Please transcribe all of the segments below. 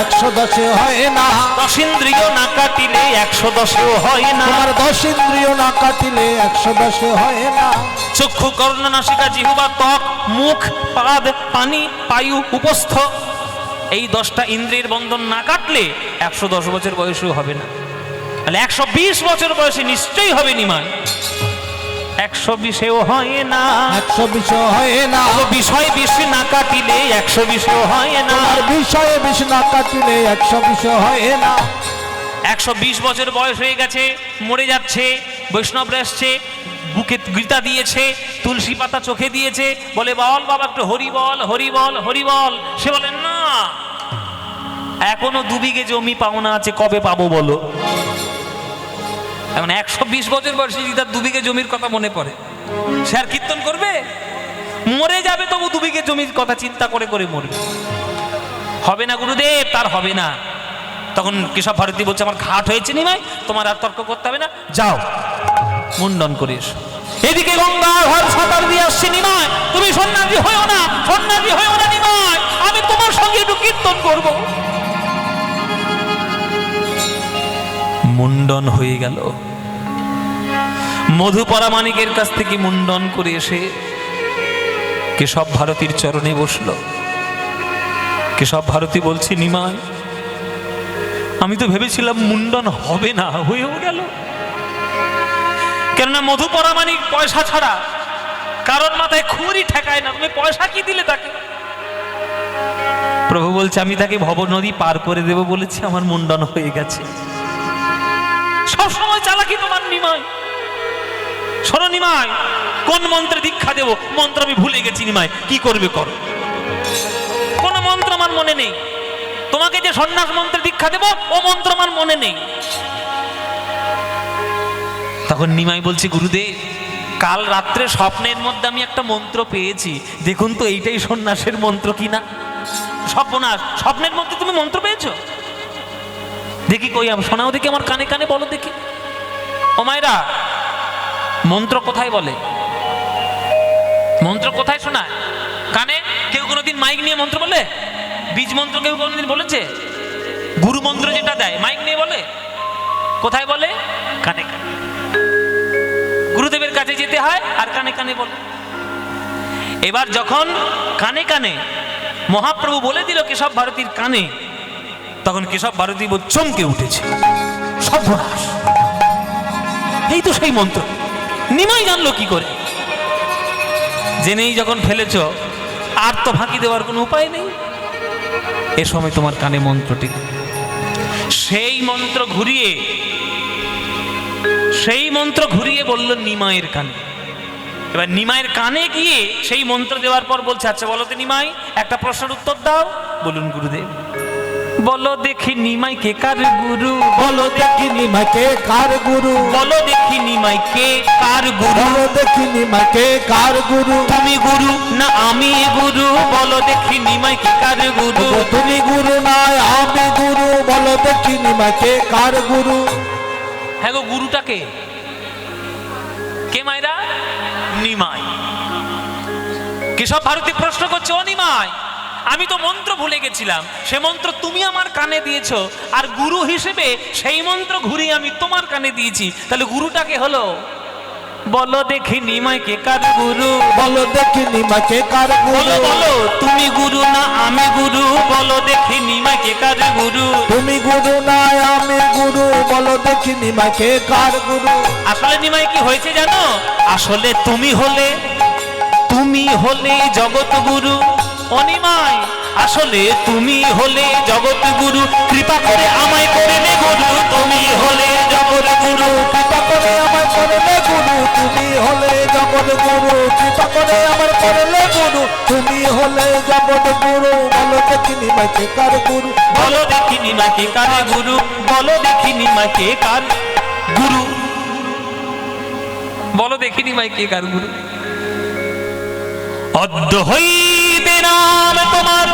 একশো দশে হয় না। দশ ইন্দ্রিয় না কাটিলে একশো দশেও হয় না। তোমার দশ ইন্দ্রিয় না কাটিলে একশো দশে হয় না। চক্ষু কর্ণ নাসিকা জিহুবা ত্বক মুখ পাদ পানি পায়ু উপস্থ। এই দশটা ইন্দ্রিয়ের বন্ধন না কাটলে একশো দশ বছর বয়সেও হবে না। তাহলে একশো বিশ বছর বয়সে নিশ্চয়ই হবে নিমাই। একশো বিশেও হয় না। একশো বিশে হয় না। বিষয় বিষ না কাটিলে একশো বিশেও হয় না। বিষয়ে বিষ না কাটিলে একশো বিশে হয় না। একশো বিশ বছর বয়স হয়ে গেছে মরে যাচ্ছে বৈষ্ণবরা এসছে বুকে গীতা দিয়েছে তুলসী পাতা চোখে দিয়েছে বলে বল বাবা একটু হরি বল হরি বল হরি বল। সে বলে না এখনও দু বিঘে জমি পাওনা আছে কবে পাবো বলো? এখন একশো বিশ বছর বয়সে যদি তার দু বিঘে জমির কথা মনে পড়ে, সে আর কীর্তন করবে? মরে যাবে তবু দু বিঘে জমির কথা চিন্তা করে করে মরবে। হবে না গুরুদেব, তার হবে না। তখন কেশব ভারতী বলছে, আমার ঘাট হয়েছে নিমাই, তোমার আর তর্ক করতে হবে না। যাও, মুন্ডন করে এসো। এদিকে গঙ্গা ঘর সাঁতার দিয়ে আসছে নিমাই। তুমি সন্ন্যাসী হয়েও না, সন্ন্যাসী হয়েও না নিমাই, আমি তোমার সঙ্গে একটু কীর্তন করব। মুন্ডন হয়ে গেল। মধু পরামানিকের কাছ থেকে মুন্ডন করে এসে কেশব ভারতীর চরণে বসল। কেশব ভারতী বলছে, নিমাই, আমি তো ভেবেছিলাম মুন্ডন হবে না, হয়েও গেল। কেননা মধু পরামানিক পয়সা ছাড়া কারণ মাথায় খুঁড়ি ঠেকায় না, তুমি পয়সা কি দিলে তাকে? প্রভু বলছে, আমি তাকে ভব নদী পার করে দেব বলেছি, আমার মুন্ডন হয়ে গেছে। সব সময় চালাকি তোমার নিমাই। শোনো নিমাই, কোন মন্ত্রে দীক্ষা দেব? মন্ত্র আমি ভুলে গেছি নিমাই, কি করবে করো? কোন মন্ত্র আমার মনে নেই। তোমাকে যে সন্ন্যাস মন্ত্রে দীক্ষা দেব, ও মন্ত্র আমার মনে নেই। তখন নিমাই বলছে, গুরুদেব, কাল রাত্রে স্বপ্নের মধ্যে আমি একটা মন্ত্র পেয়েছি। দেখুন তো, এইটাই সন্ন্যাসের মন্ত্র কিনা? স্বপ্নাস স্বপ্নের মধ্যে তুমি মন্ত্র পেয়েছ? দেখি কই আম- শোনাও দেখি আমার কানে কানে, বলো দেখি। ও মায়েরা, মন্ত্র কোথায় বলে? মন্ত্র কোথায় শোনায়? কানে? কেউ কোনোদিন মাইক নিয়ে মন্ত্র বলে? বীজ মন্ত্র কেউ কোনোদিন বলেছে? গুরু মন্ত্র যেটা দেয়, মাইক নিয়ে বলে? কোথায় বলে? কানে কানে। গুরুদেবের কাছে যেতে হয় আর কানে কানে বলে। এবার যখন কানে কানে মহাপ্রভু বলে দিল কেশব ভারতীর কানে তখন কেশব ভারতী চমকে উঠেছে। সর্বনাশ। এই তো সেই মন্ত্র। নিমাই জানলো কি করে? জেনেই যখন ফেলেছ, আর তো ফাঁকি দেওয়ার কোনো উপায় নেই। এ সময় তোমার কানে মন্ত্রটি। সেই মন্ত্র ঘুরিয়ে, সেই মন্ত্র ঘুরিয়ে বলল নিমায়ের কানে। এবার নিমায়ের কানে গিয়ে সেই মন্ত্র দেওয়ার পর বলছে আচ্ছা বলো তো নিমাই, একটা প্রশ্নের উত্তর দাও। বলুন গুরুদেব। বলো দেখি নিমাই কে কার গুরু? বলো দেখি নিমাই কে কার গুরু? বলো দেখি নিমাই কে কার গুরু? বলো দেখি নিমাই কে কার গুরু? তুমি গুরু না আমি গুরু? বলো দেখি নিমাই কে কার গুরু? তুমি গুরু নয় আমি গুরু? বলো দেখিনি মাকে কার গুরু? হ্যাঁ গো গুরুটা কে কে মাইরা নিমাই। কেশব ভারতী প্রশ্ন করছে ও নিমাই আমি তো মন্ত্র ভুলে গেছিলাম। সে মন্ত্র তুমি আমার কানে দিয়েছ আর গুরু হিসেবে সেই মন্ত্র ঘুরিয়ে আমি তোমার কানে দিয়েছি। তাহলে গুরুটাকে হলো? বলো দেখি নিমাই কে কার গুরু। বলো দেখিনি নিমাকে কার গুরু। বলো তুমি গুরু না আমি গুরু। বলো দেখি নিমাই কে কার গুরু। তুমি গুরু নয় আমি গুরু। বলো দেখিনি নিমাকে কার গুরু। আসলে নিমাই কি হয়েছে জানো? আসলে তুমি হলে তুমি হলে জগৎ গুরু। অনিমাই আসলে তুমি হলে জগৎ গুরু কৃপা করে আমায় করে নে গুরু। তুমি হলে জগৎ গুরু কৃপা করে আমার করলে গুরু। তুমি হলে জগৎ গুরু কৃপা করে আমার করলে গুরু। তুমি হলে জগৎ গুরু বলো দেখিনি মাকে কার গুরু। বলো দেখি নিমাকে কার গুরু। বলো দেখি নিমাকে কার গুরু। বলো দেখি নিমাকে কার গুরু। অদ্য হইতে নাম তোমার।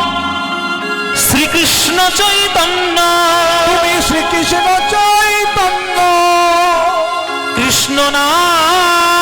শ্রীকৃষ্ণ চৈতন্য। তুমি শ্রীকৃষ্ণ চৈতন্য। কৃষ্ণ নাম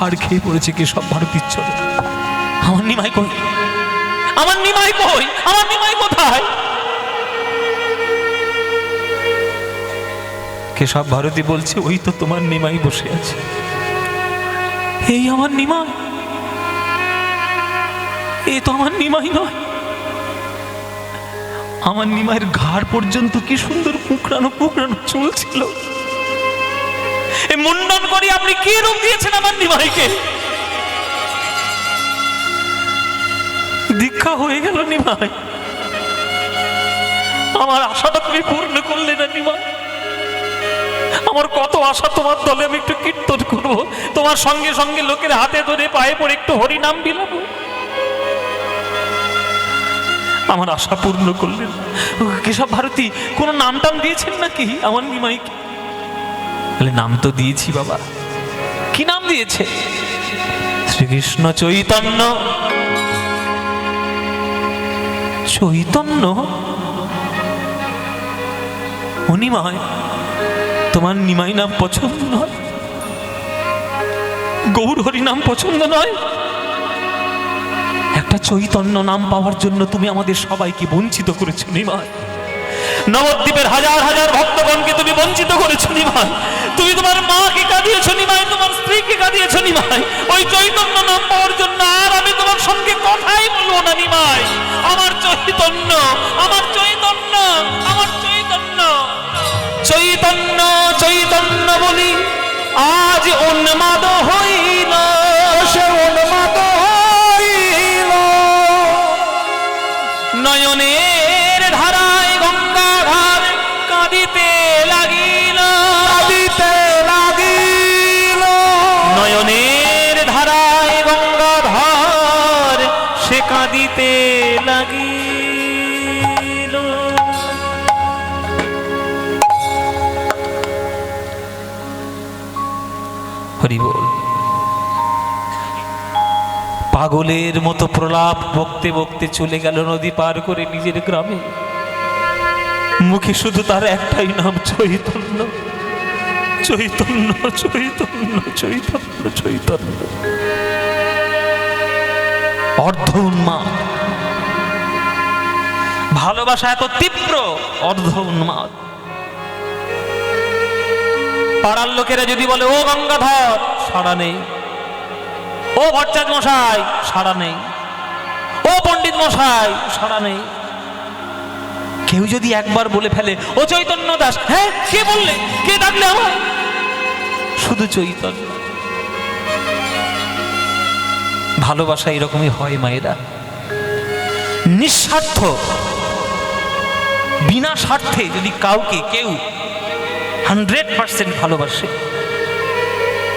আছাড় খেয়ে পড়েছে কেশব ভারতীর চলে আমার নিমাই কই? আমার নিমাই কই? আমার নিমাই কোথায়? কেশব ভারতী বলছে, ওই তো তোমার নিমাই বসে আছে। এই আমার নিমাই। এ তো আমার নিমাই নয়। আমার নিমাইয়ের ঘাড় পর্যন্ত কি সুন্দর কুকরানো কুকরানো চুল ছিল? এই মুন্ডন করে, আপনি কি রূপ দিয়েছেন আমার নিমাইকে? দীক্ষা হয়ে গেল নিমাই। আমার আশাটা তুমি পূর্ণ করলে না নিমাই। আমার কত আশা তোমার দলে আমি একটু কীর্তন করব। তোমার সঙ্গে সঙ্গে লোকের হাতে ধরে পায়ে পড়ে একটু হরিনাম বিলাবো। আমার আশা পূর্ণ করলেন কেশব ভারতী, কোনো নাম টাম দিয়েছেন নাকি আমার নিমাইকে? বলে নাম তো দিয়েছি বাবা। কি নাম দিয়েছে? শ্রীকৃষ্ণ চৈতন্য। চৈতন্য? অনিমায়, তোমার নিমাই নাম পছন্দ নয়? গৌর হরি নাম পছন্দ নয়? একটা চৈতন্য নাম পাওয়ার জন্য তুমি আমাদের সবাইকে বঞ্চিত করেছ নিমাই নবদ্বীপের হাজার হাজার ভক্তগণকে তুমি বঞ্চিত করেছ নিমাই। তুমি তোমার মাকে কাঁদিয়েছো নিমাই, তোমার স্ত্রীকে কাঁদিয়েছো নিমাই। ওই চৈতন্য নাম পাওয়ার জন্য আর আমি তোমার সঙ্গে কথাই বলব না নিমাই। আমার চৈতন্য আমার চৈতন্য আমার চৈতন্য। চৈতন্য চৈতন্য বলি, আজ উন্মাদ হইল, সে উন্মাদ হইল। নয়নের লাগিল। হরি পাগলের মতো প্রলাপ বকতে বকতে চলে গেল নদী পার করে নিজের গ্রামে। মুখে শুধু তার একটাই নাম, চৈতন্য। চৈতন্য চৈতন্য চৈতন্য চৈতন্য। অর্ধ উন্মাদ ভালোবাসা এত তীব্র অর্ধ উন্মাদ পাড়ার লোকেরা যদি বলে, ও গঙ্গাধর, সাড়া নেই। ও ভট্টাচ মশাই, সাড়া নেই। ও পণ্ডিত মশাই, সাড়া নেই। কেউ যদি একবার বলে ফেলে, ও চৈতন্য দাস হ্যাঁ কে বললে? কে ডাকলে আমার শুধু চৈতন্য। ভালোবাসা এরকমই হয় মায়েরা? নিঃস্বার্থ বিনা স্বার্থে যদি কাউকে কেউ হান্ড্রেড পার্সেন্ট ভালোবাসে,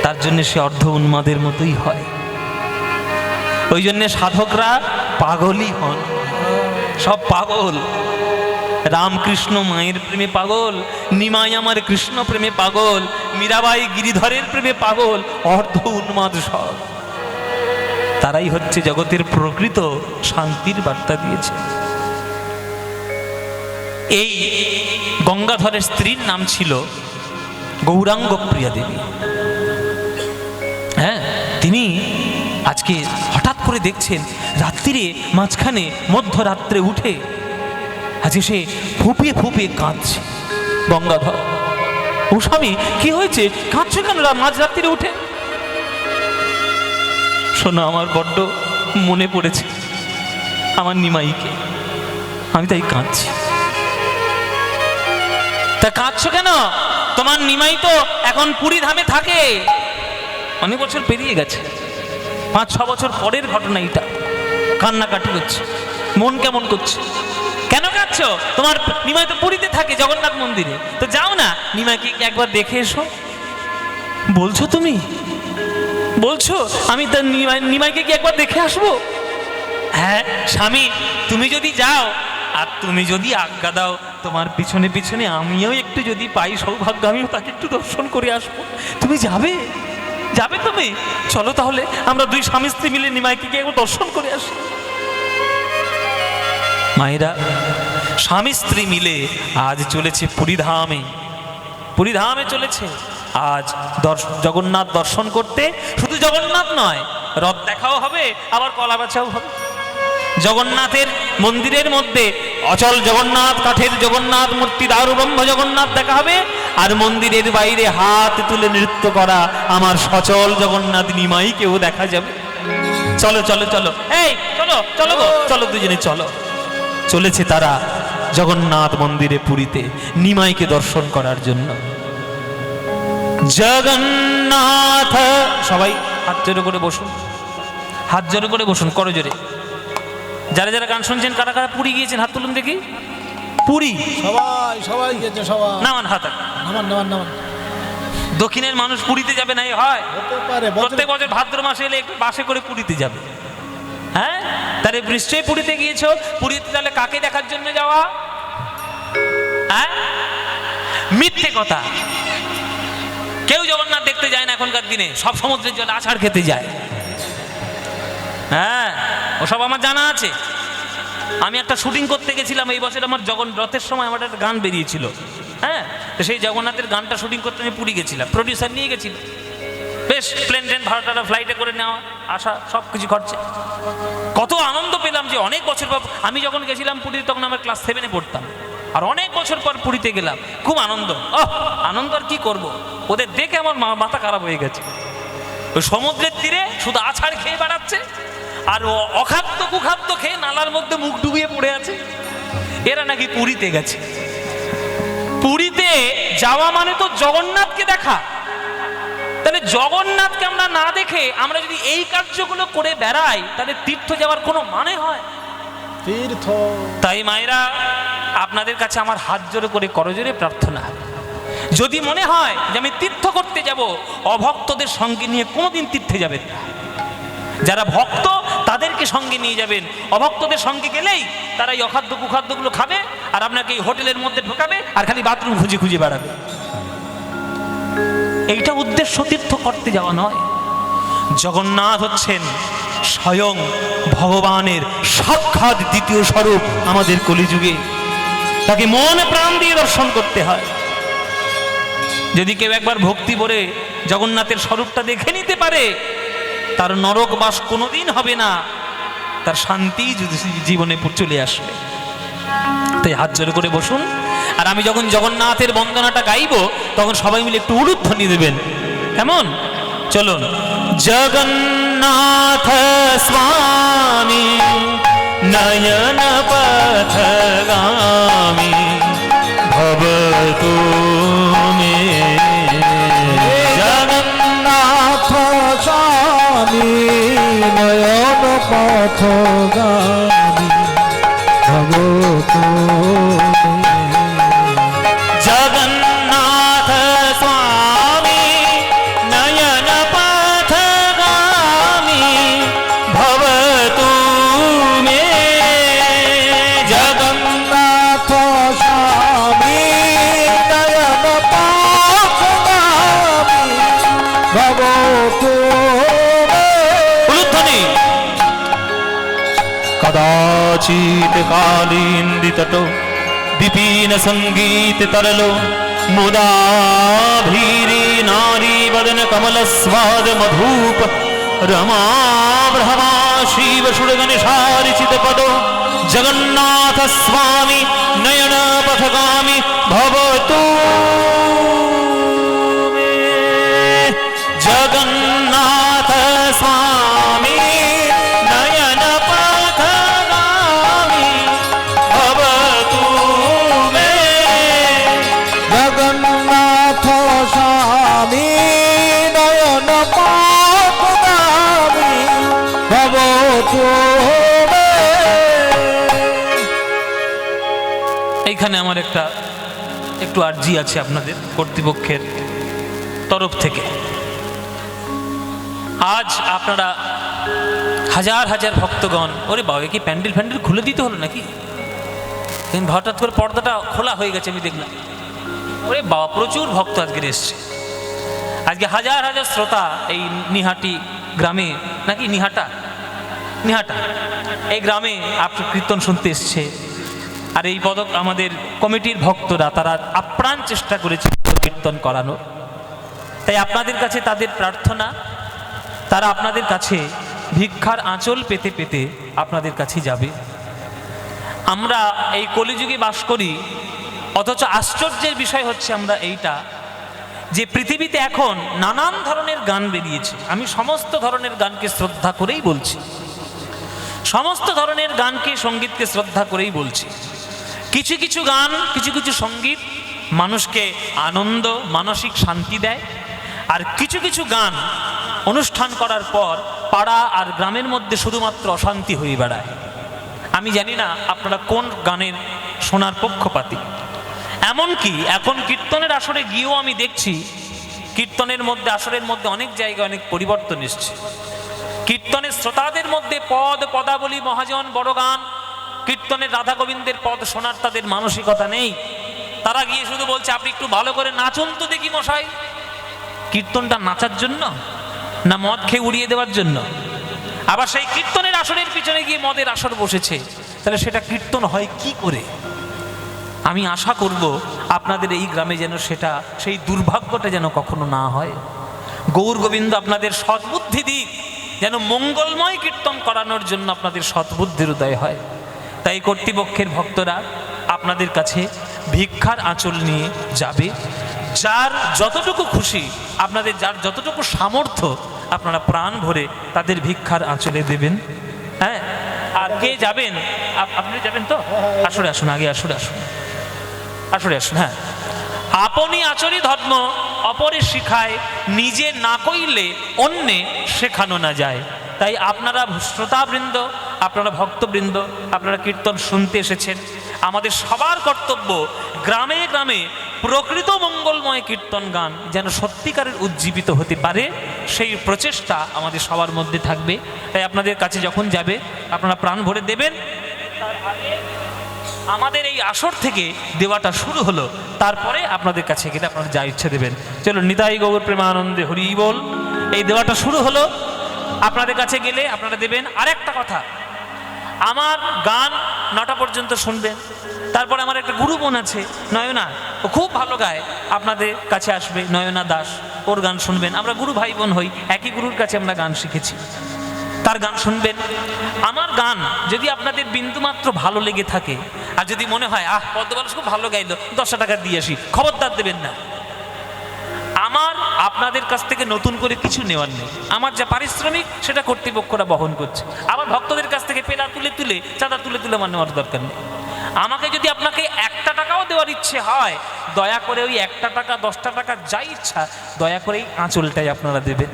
তার জন্য সে অর্ধ উন্মাদের মতোই হয়। ওই জন্যে সাধকরা পাগলই হন। সব পাগল। রামকৃষ্ণ মায়ের প্রেমে পাগল, নিমাই আমার কৃষ্ণ প্রেমে পাগল, মীরাবাই গিরিধরের প্রেমে পাগল, অর্ধ উন্মাদ সব। তারাই হচ্ছে জগতের প্রকৃত শান্তির বার্তা দিয়েছে। এই গঙ্গাধরের স্ত্রীর নাম ছিল গৌরাঙ্গ প্রিয়া দেবী। হ্যাঁ তিনি আজকে হঠাৎ করে দেখছেন রাত্রিরে মাঝখানে মধ্যরাত্রে উঠে আজকে সে ফুপিয়ে ফুপিয়ে কাঁদছে গঙ্গাধর। ও স্বামী, কি হয়েছে? কাঁদছো কেন রা- মাঝরাত্রিরে উঠে। শোনো, আমার বড্ড মনে পড়েছে আমার নিমাইকে। আমি তাই কাঁদছি। তা কাঁদছো কেন? তোমার নিমাই তো এখন পুরী ধামে থাকে। অনেক বছর পেরিয়ে গেছে। পাঁচ, ছ বছর পরের ঘটনা এটা কান্নাকাটি হচ্ছে। মন কেমন করছে? কেন কাঁদছো? তোমার নিমাই তো পুরীতে থাকে, জগন্নাথ মন্দিরে। তো যাও না, নিমাইকে একবার দেখে এসো। বলছো তুমি? বলছো? আমি তার নিমাই, নিমাইকে কি একবার দেখে আসব? হ্যাঁ স্বামী, তুমি যদি যাও, আর তুমি যদি আজ্ঞা দাও, তোমার পিছনে পিছনে আমিও একটু যদি পাই সৌভাগ্য, আমিও তাকে একটু দর্শন করে আসব। তুমি যাবে? যাবে তুমি? চলো তাহলে, আমরা দুই স্বামী স্ত্রী মিলে নিমাইকে গিয়ে দর্শন করে আসি। মায়েরা, স্বামী স্ত্রী মিলে আজ চলেছে পুরীধামে। পুরীধামে চলেছে। আজ জগন্নাথ দর্শন করতে শুধু জগন্নাথ নয়, রথ দেখাও হবে, আবার কলা বেচাও হবে। জগন্নাথের মন্দিরের মধ্যে অচল জগন্নাথ, কাঠের জগন্নাথ, মূর্তি দারু ব্রহ্ম জগন্নাথ দেখা হবে, আর মন্দিরের বাইরে হাত তুলে নৃত্য করা আমার সচল জগন্নাথ নিমাইকেও দেখা যাবে। চলো চলো চলো। এই, চলো চলো গো, চলো দুজনে, চলো। চলেছে তারা জগন্নাথ মন্দিরে পুরীতে নিমাইকে দর্শন করার জন্য। জগন্নাথ। সবাই হাত জোরে করে বসুন। হাত জোরে করে বসুন করো জোরে। যারা যারা গান শুনছেন কারা কারা পুরী গিয়েছেন হাত তুলুন দেখি। পুরী? সবাই সবাই গেছে সবাই। নামান হাত। নামান নামান নামান। দক্ষিণের মানুষ পুরীতে যাবে না হয়? প্রত্যেক বছর ভাদ্র মাসে এলে একটু বাসে করে পুরীতে যাবে। হ্যাঁ? তাহলে নিশ্চয়ই পুরীতে গিয়েছো? পুরীতে তাহলে কাকে দেখার জন্য যাওয়া? হ্যাঁ? মিথ্যে কথা। কেউ জগন্নাথ দেখতে যায় না এখনকার দিনে। সব সমুদ্রের জলে আছাড় খেতে যায়। হ্যাঁ ওসব আমার জানা আছে। আমি একটা শুটিং করতে গেছিলাম, এই বছর আমার জগন রথের সময় আমার একটা গান বেরিয়েছিল। হ্যাঁ তো সেই জগন্নাথের গানটা শুটিং করতে আমি পুরী গেছিলাম। প্রডিউসার নিয়ে গেছিল। বেশ প্লেন ট্রেন ভাড়া ফ্লাইটে করে নেওয়া, আসা, সব কিছু খরচে। কত আনন্দ পেলাম যে অনেক বছর পর আমি যখন গেছিলাম পুরীতে, তখন আমার ক্লাস সেভেনে পড়তাম। আর অনেক বছর পর পুরীতে গেলাম। খুব আনন্দ। ওহ, আনন্দ আর কি করব? ওদের দেখে আমার মাথা খারাপ হয়ে গেছে। সমুদ্রের তীরে শুধু আছাড় খেয়ে বেড়াচ্ছে আর অখাদ্য কুখাদ্য খেয়ে নালার মধ্যে মুখ ডুবিয়ে পড়ে আছে। এরা নাকি পুরীতে গেছে। পুরীতে যাওয়া মানে তো জগন্নাথকে দেখা। তাহলে জগন্নাথকে আমরা না দেখে আমরা যদি এই কার্যগুলো করে বেড়াই, তাহলে তীর্থ যাওয়ার কোনো মানে হয়? তীর্থ। তাই মায়েরা, আপনাদের কাছে আমার হাত জোরে করে করজোরে প্রার্থনা। যদি মনে হয় যে আমি তীর্থ করতে যাব, অভক্তদের সঙ্গে নিয়ে কোনোদিন তীর্থে যাবেন না। যারা ভক্ত, তাদেরকে সঙ্গে নিয়ে যাবেন। অভক্তদের সঙ্গে গেলেই তারা এই অখাদ্য কুখাদ্যগুলো খাবে আর আপনাকে এই হোটেলের মধ্যে ঢোকাবে আর খালি বাথরুম খুঁজে খুঁজে বেড়াবে। এইটা উদ্দেশ্য তীর্থ করতে যাওয়া নয়। জগন্নাথ হচ্ছেন স্বয়ং ভগবানের সাক্ষাৎ দ্বিতীয় স্বরূপ আমাদের কলিযুগে। তাকে মন প্রাণ দিয়ে দর্শন করতে হয়। যদি কেউ একবার ভক্তি ভরে জগন্নাথের স্বরূপটা দেখে নিতে পারে, তার নরক বাস কোনোদিন হবে না। তার শান্তি যদি জীবনে চলে আসবে। তাই হাত জোরে করে বসুন। আর আমি যখন জগন্নাথের বন্দনাটা গাইবো, তখন সবাই মিলে একটু উলুধ্বনি দেবেন। কেমন? চলুন। জগন্নাথ স্বামী নয়ন পথগামী ভবতু মে জগন্নাথ জগন্নাথ স্বামী নয়ন পথ কদাচিৎ কালীন্দিতট বিপিন সংগীত তরলো মুদাভীরি নারী বদন কমল স্বাদ এইখানে আমার একটা একটু আর্জি আছে আপনাদের কর্তৃপক্ষের তরফ থেকে। আজ আপনারা হাজার হাজার ভক্তগণ, ওরে বাবা কি প্যান্ডেল ফ্যান্ডেল খুলে দিতে হলো নাকি? হঠাৎ করে পর্দাটা খোলা হয়ে গেছে, আমি দেখলাম। ওরে বাবা, প্রচুর ভক্ত আজকের এসছে। আজকে হাজার হাজার শ্রোতা এই নিহাটি গ্রামে, নাকি নিহাটা? নিহাটা। এই গ্রামে আপনার কীর্তন শুনতে এসছে। আর এই পদক আমাদের কমিটির ভক্তরা, তারা আপ্রাণ চেষ্টা করেছে কীর্তন করানোর। তাই আপনাদের কাছে তাদের প্রার্থনা, তারা আপনাদের কাছে ভিক্ষার আঁচল পেতে পেতে আপনাদের কাছে যাবে। আমরা এই কলিযুগে বাস করি, অথচ আশ্চর্যের বিষয় হচ্ছে আমরা এইটা, যে পৃথিবীতে এখন নানান ধরনের গান বেরিয়েছে। আমি সমস্ত ধরনের গানকে শ্রদ্ধা করেই বলছি। সমস্ত ধরনের গানকে সঙ্গীতকে শ্রদ্ধা করেই বলছি। কিছু কিছু গান, কিছু কিছু সংগীত মানুষকে আনন্দ, মানসিক শান্তি দেয়। আর কিছু কিছু গান অনুষ্ঠান করার পর পাড়া আর গ্রামের মধ্যে শুধুমাত্র অশান্তি হয়ে বেড়ায়। আমি জানি না আপনারা কোন গানের শোনার পক্ষপাতী। এমনকি এখন কীর্তনের আসরে গিয়েও আমি দেখছি, কীর্তনের মধ্যে, আসরের মধ্যে অনেক জায়গায় অনেক পরিবর্তন এসছে। কীর্তনের শ্রোতাদের মধ্যে পদ, পদাবলী, মহাজন বড় গান কীর্তনের রাধা গোবিন্দের পদ শোনার তাদের মানসিকতা নেই। তারা গিয়ে শুধু বলছে, আপনি একটু ভালো করে নাচুন তো দেখি মশাই। কীর্তনটা নাচার জন্য না মদ খেয়ে উড়িয়ে দেওয়ার জন্য? আবার সেই কীর্তনের আসরের পিছনে গিয়ে মদের আসর বসেছে। তাহলে সেটা কীর্তন হয় কি করে? আমি আশা করব আপনাদের এই গ্রামে যেন সেটা, সেই দুর্ভাগ্যটা যেন কখনো না হয়। গৌর গোবিন্দ আপনাদের সদ্বুদ্ধি দিক, যেন মঙ্গলময় কীর্তন করানোর জন্য আপনাদের সদ্বুদ্ধির উদয় হয়। তাই কর্তৃপক্ষের ভক্তরা আপনাদের কাছে ভিক্ষার আঁচল নিয়ে যাবে। যার যতটুকু খুশি, আপনাদের যার যতটুকু সামর্থ্য, আপনারা প্রাণ ভরে তাদের ভিক্ষার আঁচলে দেবেন। হ্যাঁ? আর কে যাবেন? আপনি যাবেন তো? আসলে আসুন, আগে আসলে আসুন। আসলে আসুন হ্যাঁ। আপনি আচরি ধর্ম, অপরে শিখায়, নিজে না কইলে অন্যে শেখানো না যায়। তাই আপনারা শ্রোতাবৃন্দ আপনারা ভক্তবৃন্দ, আপনারা কীর্তন শুনতে এসেছেন। আমাদের সবার কর্তব্য গ্রামে গ্রামে প্রকৃত মঙ্গলময় কীর্তন গান যেন সত্যিকারের উজ্জীবিত হতে পারে, সেই প্রচেষ্টা আমাদের সবার মধ্যে থাকবে। তাই আপনাদের কাছে যখন যাবে, আপনারা প্রাণ ভরে দেবেন। আমাদের এই আসর থেকে দেওয়াটা শুরু হলো, তারপরে আপনাদের কাছে গেলে আপনারা যা ইচ্ছে দেবেন। চলো নিতাই গৌর প্রেমানন্দে হরি বল। এই দেওয়াটা শুরু হলো, আপনাদের কাছে গেলে আপনারা দেবেন আরেকটা কথা। আমার গান নটা পর্যন্ত শুনবেন তারপরে আমার একটা গুরু বোন আছে, নয়না। ও খুব ভালো গায়। আপনাদের কাছে আসবে, নয়না দাস। ওর গান শুনবেন। আমরা গুরু ভাই বোন হই, একই গুরুর কাছে আমরা গান শিখেছি। তার গান শুনবেন। আমার গান যদি আপনাদের বিন্দুমাত্র ভালো লেগে থাকে, আর যদি মনে হয়, আহ পদ্মবালস খুব ভালো গাইলো, দশটা টাকা দিয়ে আসি। খবরদার দেবেন না। আমার আপনাদের কাছ থেকে নতুন করে কিছু নেওয়ার নেই। আমার যা পারিশ্রমিক, সেটা কর্তৃপক্ষরা বহন করছে। আমার ভক্তদের কাছ থেকে পেলা তুলে তুলে, চাঁদা তুলে তুলে আমার নেওয়ার দরকার নেই। আমাকে যদি আপনাকে একটা টাকাও দেওয়ার ইচ্ছে হয়, দয়া করে ওই একটা টাকা, দশটা টাকা যাই ইচ্ছা, দয়া করেই আঁচলটাই আপনারা দেবেন।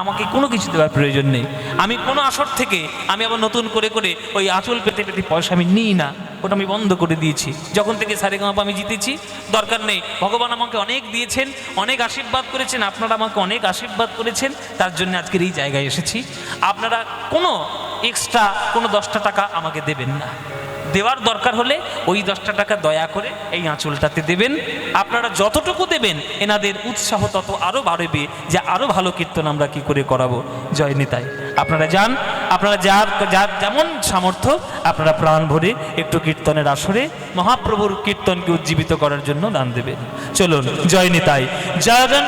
আমাকে কোনো কিছু দেওয়ার প্রয়োজন নেই। আমি কোনো আসর থেকে আমি আবার নতুন করে করে ওই আঁচল পেতে পেতে পয়সা আমি নিই না। ওটা আমি বন্ধ করে দিয়েছি। যখন থেকে সারে গামাপা আমি জিতেছি, দরকার নেই। ভগবান আমাকে অনেক দিয়েছেন, অনেক আশীর্বাদ করেছেন, আপনারা আমাকে অনেক আশীর্বাদ করেছেন। তার জন্য আজকের এই জায়গায় এসেছি। আপনারা কোনো এক্সট্রা কোনো দশটা টাকা আমাকে দেবেন না। দেওয়ার দরকার হলে ওই দশটা টাকা দয়া করে এই আঁচলটাতে দেবেন। আপনারা যতটুকু দেবেন, এনাদের উৎসাহ তত আরও বাড়বে যে আরও ভালো কীর্তন আমরা কি করে করাবো। জয় নিতাই। আপনারা যান, আপনারা যার যার যেমন সামর্থ্য, আপনারা প্রাণ ভরে একটু কীর্তনের আসরে মহাপ্রভুর কীর্তনকে উজ্জীবিত করার জন্য দান দেবেন। চলুন, জয় নিতাই। জগন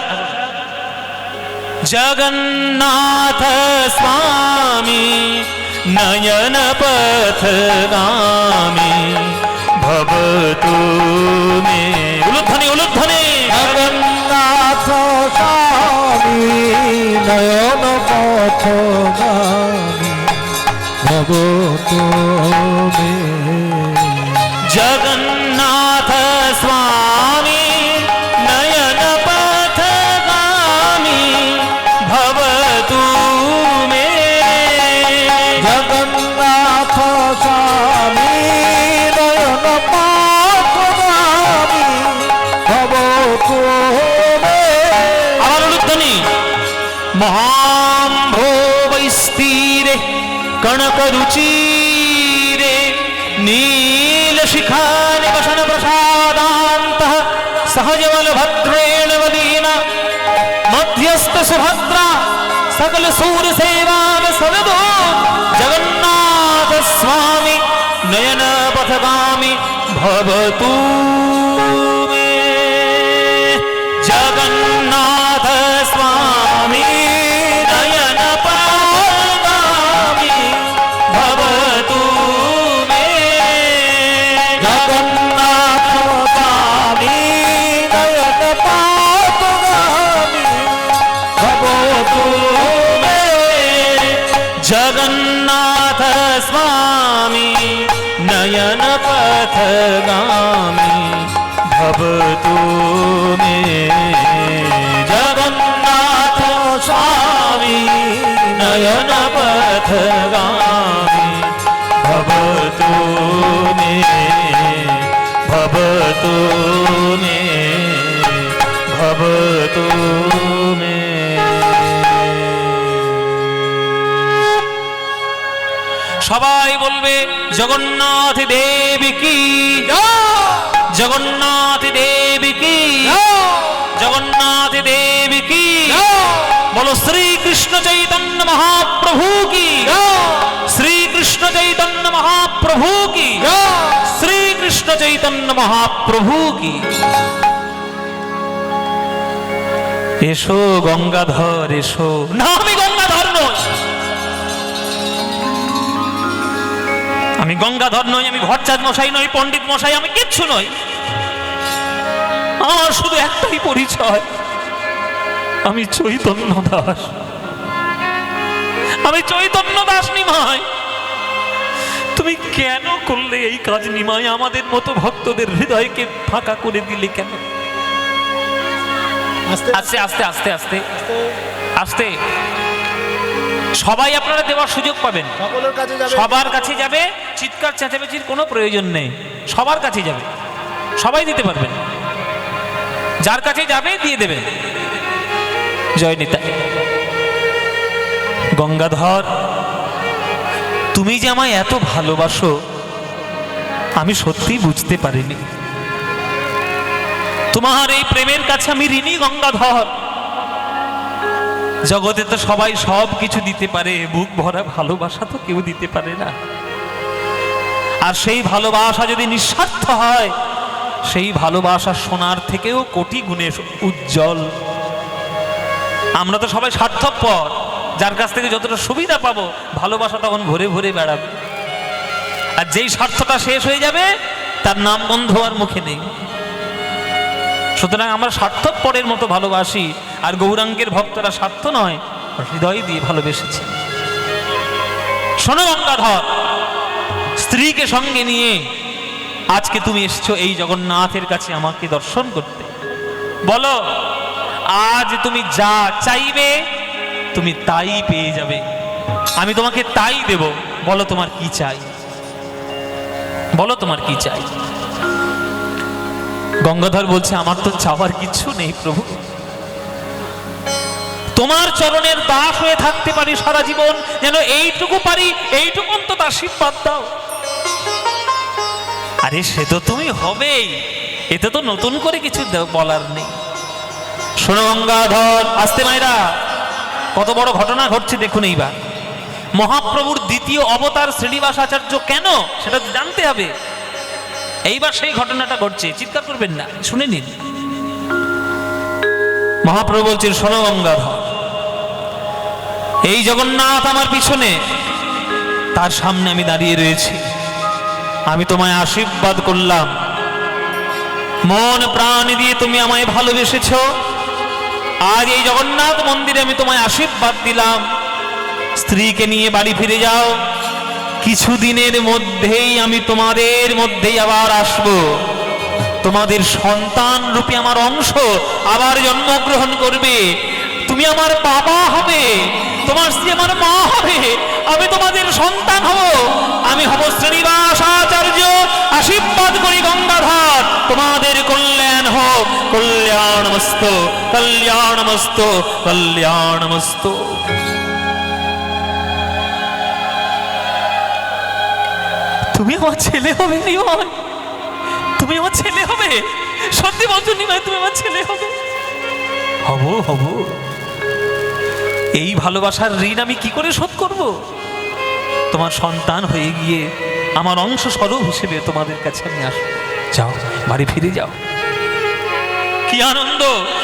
জগন্নাথ স্বামী নয়ন পথগামী ভবতু মে উলুধ্বনি উলুধ্বনি জগন্নাথ স্বামী নয়ন পথ ভগত মে महांभो वैस्तीरे कणकरुचीरे नीलशिखानिवशनप्रसादान्तः सहजवलभद्रेण वलीन मध्यस्थसुभद्रा जगन्नाथ स्वामी नयन पथगामी भवतू। জগন্নাথ স্বামী নয়ন পথগামী ভবতু মে জগন্নাথ স্বামী নয়ন পথগামী ভবতু মে ভবতু মে ভবতু মে সবাই বলবে, জগন্নাথ দেব কি? জগন্নাথ দেব কি? জগন্নাথ দেব কি? বলো শ্রীকৃষ্ণ চৈতন্য মহাপ্রভু কি? শ্রীকৃষ্ণ চৈতন্য মহাপ্রভু কি? শ্রীকৃষ্ণ চৈতন্য মহাপ্রভু কি? এসো গঙ্গাধর, এসো। না, আমি গঙ্গাধর গঙ্গাধর নই আমি ভট্টাচার্য মশাই নই পণ্ডিত মশাই আমি কিচ্ছু নই। আমার শুধু একটাই পরিচয়। আমি চৈতন্য দাস। আমি চৈতন্য দাস নিমাই। তুমি কেন করলে এই কাজ নিমাই? আমাদের মতো ভক্তদের হৃদয়কে ফাঁকা করে দিলে কেন? আস্তে। আস্তে আস্তে আস্তে আস্তে। আস্তে। সবাই আপনারা দেওয়ার সুযোগ পাবেন। সকলের কাছে যাবে। সবার কাছে যাবে চিৎকার চেঁচামেচির কোনো প্রয়োজন নেই। সবার কাছে যাবে। সবাই দিতে পারবেন। যার কাছে যাবে দিয়ে দেবে। জয় নিতা। গঙ্গাধর তুমি যে আমায় এত ভালোবাসো আমি সত্যি বুঝতে পারিনি। তোমার এই প্রেমের কাছে আমি ঋণী গঙ্গাধর। জগতে তো সবাই সব কিছু দিতে পারে, বুক ভরা ভালোবাসা তো কেউ দিতে পারে না। আর সেই ভালোবাসা যদি নিঃস্বার্থ হয়, সেই ভালোবাসা সোনার থেকেও কোটি গুণে উজ্জ্বল। আমরা তো সবাই স্বার্থপর, যার কাছ থেকে যতটা সুবিধা পাবো, ভালোবাসা তখন ভরে ভরে বেড়াবে। আর যেই স্বার্থটা শেষ হয়ে যাবে, তার নাম বন্ধ আর মুখে নেই। সুতরাং আমরা স্বার্থপরের মতো ভালোবাসি আর গৌরাঙ্গের ভক্তরা স্বার্থ নয় হৃদয় দিয়ে ভালোবেসেছে। শোনো গঙ্গাধর, স্ত্রীকে সঙ্গে নিয়ে আজকে তুমি এসছো এই জগন্নাথের কাছে আমাকে দর্শন করতে। বলো, আজ তুমি যা চাইবে, তুমি তাই পেয়ে যাবে। আমি তোমাকে তাই দেব। বলো তোমার কি চাই? বলো তোমার কি চাই? গঙ্গাধর বলছে, আমার তো চাওয়ার কিছু নেই প্রভু। তোমার চরণের দাস হয়ে থাকতে পারি সারা জীবন। যেন এইটুকু পারি, এইটুকু তার আশীর্বাদ দাও। আরে সে তো তুমি হবেই। এতে তো নতুন করে কিছু বলার নেই। শোনো গঙ্গাধর, আসতে মায়েরা, কত বড় ঘটনা ঘটছে দেখুন এইবার। মহাপ্রভুর দ্বিতীয় অবতার শ্রীনিবাস আচার্য কেন? সেটা জানতে হবে। এইবার সেই ঘটনাটা ঘটছে, চিৎকার করবেন না, শুনে নিন। মহাপ্রভু বলছেন, শোনো গঙ্গাধর এই জগন্নাথ আমার পিছনে, তার সামনে আমি দাঁড়িয়ে রয়েছি। আমি তোমায় আশীর্বাদ করলাম। মন প্রাণ দিয়ে তুমি আমায় ভালোবেসেছ। আজ এই জগন্নাথ মন্দিরে আমি তোমায় আশীর্বাদ দিলাম। স্ত্রীকে নিয়ে বাড়ি ফিরে যাও। কিছুদিনের মধ্যেই আমি তোমাদের মধ্যেই আবার আসব। তোমাদের সন্তান রূপে আমার অংশ আবার জন্মগ্রহণ করবে। তুমি আমার বাবা হবে। তোমার স্ত্রী আমার মা হবে। আমি তোমাদের সন্তান হব। আমি হব শ্রীনিবাস আচার্য। আশীর্বাদ করি গঙ্গাধর। তোমাদের কল্যাণ হোক। কল্যাণমস্ত কল্যাণমস্ত কল্যাণমস্ত তুমি আমার ছেলে হবে তুমি আমার ছেলে হবে। সত্যি বলছো নিমাই তুমি আমার ছেলে হবে। হব হব। এই ভালোবাসার ঋণ আমি কি করে শোধ করব? তোমার সন্তান হয়ে গিয়ে আমার অংশ স্বরূপ হিসেবে তোমাদের কাছে আমি আসব। যাও, বাড়ি ফিরে যাও। কি আনন্দ!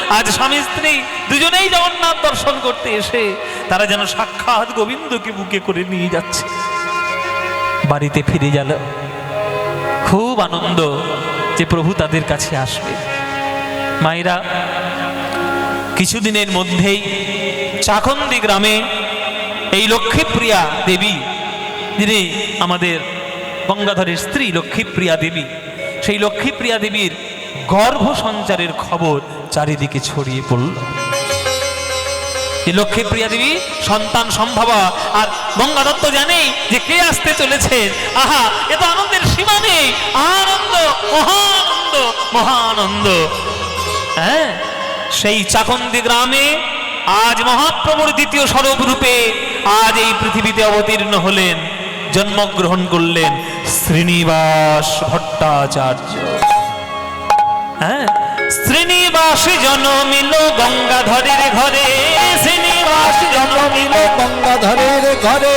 আজ স্বামী স্ত্রী দুজনেই জগন্নাথ দর্শন করতে এসে তারা যেন সাক্ষাৎ গোবিন্দকে বুকে করে নিয়ে যাচ্ছে। বাড়িতে ফিরে গেল। খুব আনন্দ যে প্রভু তাদের কাছে আসবে। মায়েরা, কিছুদিনের মধ্যেই চাকন্দি গ্রামে এই লক্ষ্মীপ্রিয়া দেবী, যিনি আমাদের গঙ্গাধরের স্ত্রী লক্ষ্মীপ্রিয়া দেবী, সেই লক্ষ্মীপ্রিয়া দেবীর গর্ভ সঞ্চারের খবর চারিদিকে ছড়িয়ে পড়ল। লক্ষ্মীপ্রিয়া দেবী সন্তান সম্ভবা, আর গঙ্গা দত্ত জানেই যে কে আসতে চলেছে। আহা, এ তো আনন্দের সীমা নেই। আনন্দ, মহানন্দ মহানন্দ। হ্যাঁ সেই চাকন্দি গ্রামে আজ মহাপ্রভুর দ্বিতীয় স্বরূপ রূপে আজ এই পৃথিবীতে অবতীর্ণ হলেন, জন্মগ্রহণ করলেন শ্রীনিবাস ভট্টাচার্য। হ্যাঁ শ্রীনিবাস জনমিল গঙ্গাধরের ঘরে, শ্রীনিবাস জনমিল গঙ্গাধরের ঘরে